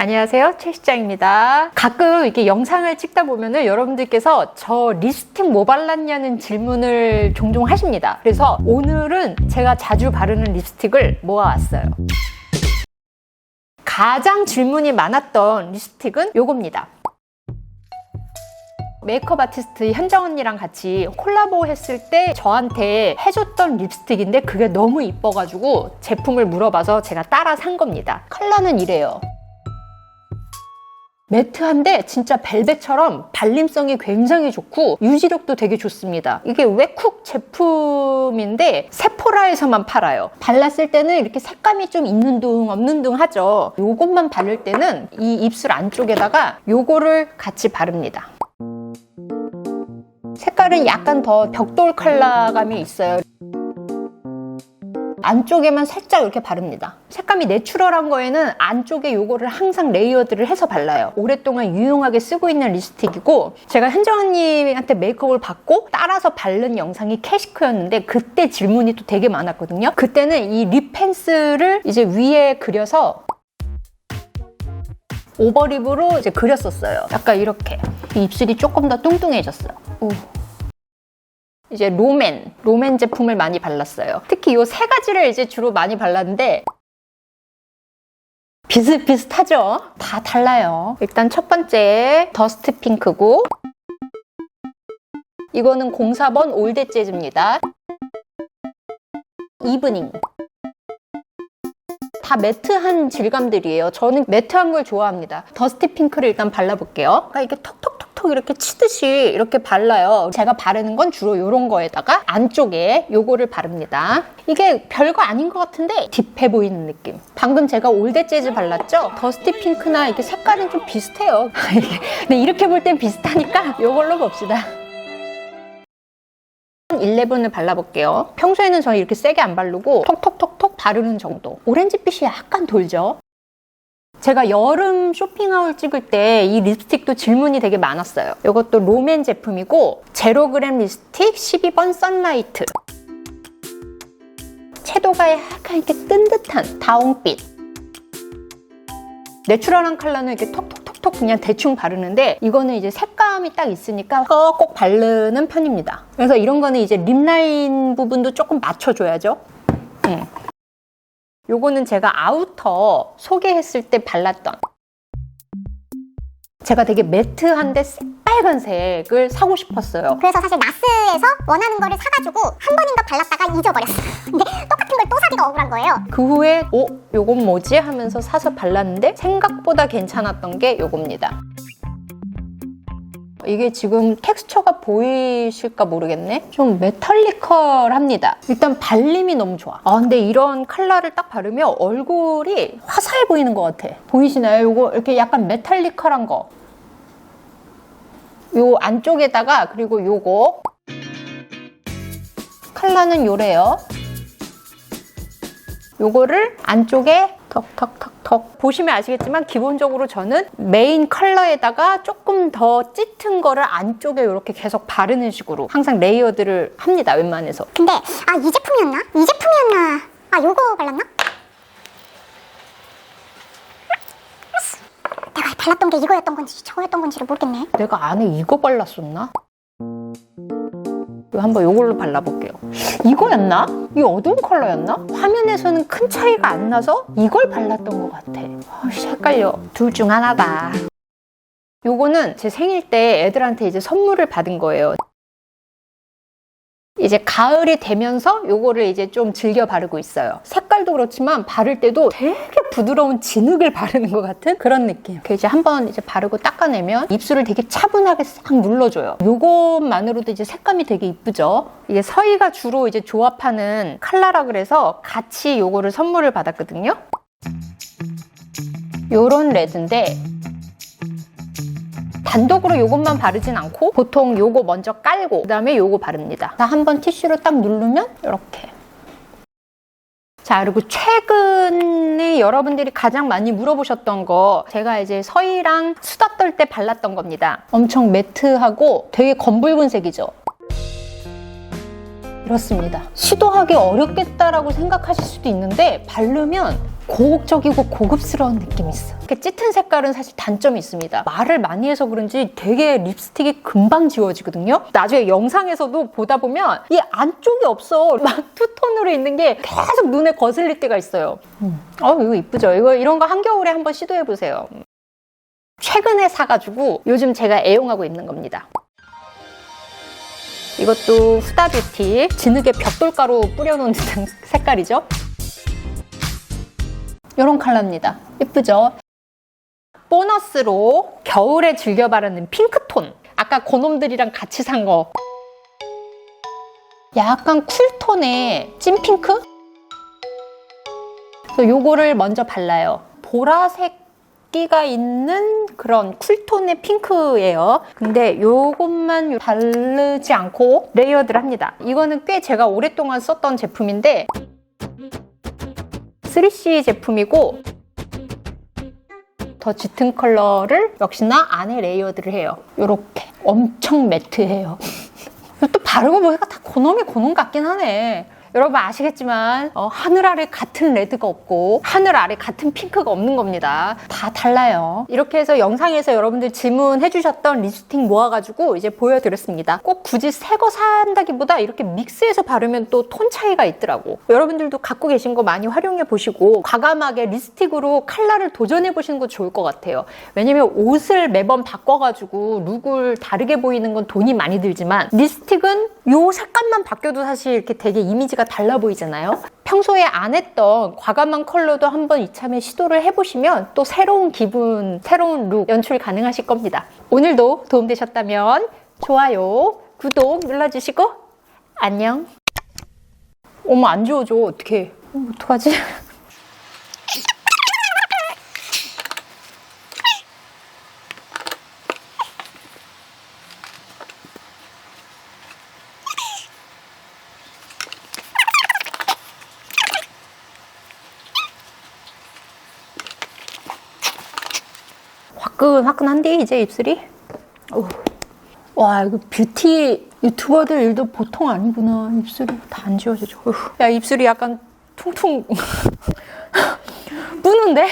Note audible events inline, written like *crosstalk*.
안녕하세요. 최 시장입니다. 가끔 이렇게 영상을 찍다 보면은 여러분들께서 저 립스틱 뭐 발랐냐는 질문을 종종 하십니다. 그래서 오늘은 제가 자주 바르는 립스틱을 모아왔어요. 가장 질문이 많았던 립스틱은 요겁니다. 메이크업 아티스트 현정 언니랑 같이 콜라보 했을 때 저한테 해줬던 립스틱인데 그게 너무 이뻐가지고 제품을 물어봐서 제가 따라 산 겁니다. 컬러는 이래요. 매트한데 진짜 벨벳처럼 발림성이 굉장히 좋고 유지력도 되게 좋습니다. 이게 웨쿡 제품인데 세포라에서만 팔아요. 발랐을 때는 이렇게 색감이 좀 있는 둥 없는 둥 하죠. 요것만 바를 때는 이 입술 안쪽에다가 요거를 같이 바릅니다. 색깔은 약간 더 벽돌 컬러감이 있어요. 안쪽에만 살짝 이렇게 바릅니다. 색감이 내추럴한 거에는 안쪽에 요거를 항상 레이어드를 해서 발라요. 오랫동안 유용하게 쓰고 있는 립스틱이고 제가 현정 언니한테 메이크업을 받고 따라서 바른 영상이 캐시크였는데 그때 질문이 또 되게 많았거든요. 그때는 이 립 펜슬을 이제 위에 그려서 오버립으로 이제 그렸었어요. 약간 이렇게 이 입술이 조금 더 뚱뚱해졌어요. 오. 이제 로맨, 로맨 제품을 많이 발랐어요. 특히 이 세 가지를 이제 주로 많이 발랐는데 비슷비슷하죠? 다 달라요. 일단 첫 번째 더스트 핑크고 이거는 04번 올드 재즈입니다. 이브닝. 다 매트한 질감들이에요. 저는 매트한 걸 좋아합니다. 더스티 핑크를 일단 발라볼게요. 그러니까 이게 톡톡톡 톡 이렇게 치듯이 이렇게 발라요. 제가 바르는 건 주로 이런 거에다가 안쪽에 요거를 바릅니다. 이게 별거 아닌 것 같은데 딥해 보이는 느낌. 방금 제가 올드 재즈 발랐죠? 더스티 핑크나 이렇게 색깔은 좀 비슷해요. *laughs* 근데 이렇게 볼 땐 비슷하니까 요걸로 봅시다. 11을 발라볼게요. 평소에는 저는 이렇게 세게 안 바르고 톡톡톡톡 바르는 정도. 오렌지빛이 약간 돌죠? 제가 여름 쇼핑하울 찍을 때 이 립스틱도 질문이 되게 많았어요. 이것도 롬앤 제품이고 제로그램 립스틱 12번 선라이트. 채도가 약간 이렇게 뜬 듯한 다홍빛. 내추럴한 컬러는 이렇게 톡톡톡톡 그냥 대충 바르는데 이거는 이제 색감이 딱 있으니까 꼭 바르는 편입니다. 그래서 이런 거는 이제 립라인 부분도 조금 맞춰줘야죠. 음. 요거는 제가 아우터 소개했을 때 발랐던 제가 되게 매트한데 새빨간색을 사고 싶었어요. 그래서 사실 나스에서 원하는 거를 사가지고 한 번인가 발랐다가 잊어버렸어요. *laughs* 근데 똑같은 걸 또 사기가 억울한 거예요. 그 후에 어? 요건 뭐지? 하면서 사서 발랐는데 생각보다 괜찮았던 게 요겁니다. 이게 지금 텍스처가 보이실까 모르겠네? 좀 메탈리컬합니다. 일단 발림이 너무 좋아. 아 근데 이런 컬러를 딱 바르면 얼굴이 화사해 보이는 것 같아. 보이시나요? 요거 이렇게 약간 메탈리컬한 거. 요 안쪽에다가 그리고 요거 컬러는 요래요. 요거를 안쪽에 턱턱턱턱 보시면 아시겠지만 기본적으로 저는 메인 컬러에다가 조금 더 짙은 거를 안쪽에 이렇게 계속 바르는 식으로 항상 레이어드를 합니다 웬만해서 근데 아 이 제품이었나? 이 제품이었나? 아 요거 발랐나? 내가 발랐던 게 이거였던 건지 저거였던 건지를 모르겠네. 내가 안에 이거 발랐었나? 한번 이걸로 발라볼게요. 이거였나? 이 어두운 컬러였나? 화면에서는 큰 차이가 안 나서 이걸 발랐던 것 같아. 아씨 헷갈려. 둘 중 하나다. 요거는 제 생일 때 애들한테 이제 선물을 받은 거예요. 이제 가을이 되면서 요거를 이제 좀 즐겨 바르고 있어요. 색 깔도 그렇지만 바를 때도 되게 부드러운 진흙을 바르는 것 같은 그런 느낌. 그 이제 한번 이제 바르고 닦아내면 입술을 되게 차분하게 싹 눌러줘요. 요것만으로도 이제 색감이 되게 이쁘죠. 이게 서희가 주로 이제 조합하는 컬러라 그래서 같이 요거를 선물을 받았거든요. 요런 레드인데 단독으로 요것만 바르진 않고 보통 요거 먼저 깔고 그 다음에 요거 바릅니다. 한번 티슈로 딱 누르면 이렇게 자, 그리고 최근에 여러분들이 가장 많이 물어보셨던 거 제가 이제 서희랑 수다 떨 때 발랐던 겁니다. 엄청 매트하고 되게 검붉은 색이죠. 이렇습니다. 시도하기 어렵겠다라고 생각하실 수도 있는데 바르면 고혹적이고 고급스러운 느낌이 있어. 이렇게 짙은 색깔은 사실 단점이 있습니다. 말을 많이 해서 그런지 되게 립스틱이 금방 지워지거든요. 나중에 영상에서도 보다 보면 이 안쪽이 없어. *laughs* 막 투톤으로 있는 게 계속 눈에 거슬릴 때가 있어요. 음. 어, 이거 이쁘죠? 이거 이런 거 한겨울에 한번 시도해 보세요. 최근에 사가지고 요즘 제가 애용하고 있는 겁니다. 이것도 후다 뷰티 진흙에 벽돌가루 뿌려놓은 *laughs* 색깔이죠. 이런 컬러입니다. 예쁘죠? 보너스로 겨울에 즐겨 바르는 핑크톤. 아까 고놈들이랑 같이 산 거. 약간 쿨톤의 찐핑크? 요거를 먼저 발라요. 보라색 끼가 있는 그런 쿨톤의 핑크예요. 근데 요것만 바르지 않고 레이어드를 합니다. 이거는 꽤 제가 오랫동안 썼던 제품인데 3C 제품이고 더 짙은 컬러를 역시나 안에 레이어드를 해요. 요렇게 엄청 매트해요. *laughs* 또 바르고 보니까 다 고놈이 고놈 같긴 하네. 여러분 아시겠지만 어, 하늘 아래 같은 레드가 없고 하늘 아래 같은 핑크가 없는 겁니다. 다 달라요. 이렇게 해서 영상에서 여러분들 질문해 주셨던 립스틱 모아가지고 이제 보여드렸습니다. 꼭 굳이 새 거 산다기보다 이렇게 믹스해서 바르면 또 톤 차이가 있더라고. 여러분들도 갖고 계신 거 많이 활용해 보시고 과감하게 립스틱으로 컬러를 도전해 보시는 거 좋을 것 같아요. 왜냐면 옷을 매번 바꿔가지고 룩을 다르게 보이는 건 돈이 많이 들지만 립스틱은 요 색감만 바뀌어도 사실 이렇게 되게 이미지가 달라 보이잖아요. 평소에 안 했던 과감한 컬러도 한번 이참에 시도를 해보시면 또 새로운 기분, 새로운 룩 연출 가능하실 겁니다. 오늘도 도움되셨다면 좋아요, 구독 눌러주시고 안녕. 어머 안 지워져 어떡해. 어, 어떡하지? 화끈화끈한데 이제 입술이? 어우. 와 이거 뷰티 유튜버들 일도 보통 아니구나 입술이 다 안 지워지죠. 야 입술이 약간 퉁퉁 *laughs* 뿌는데?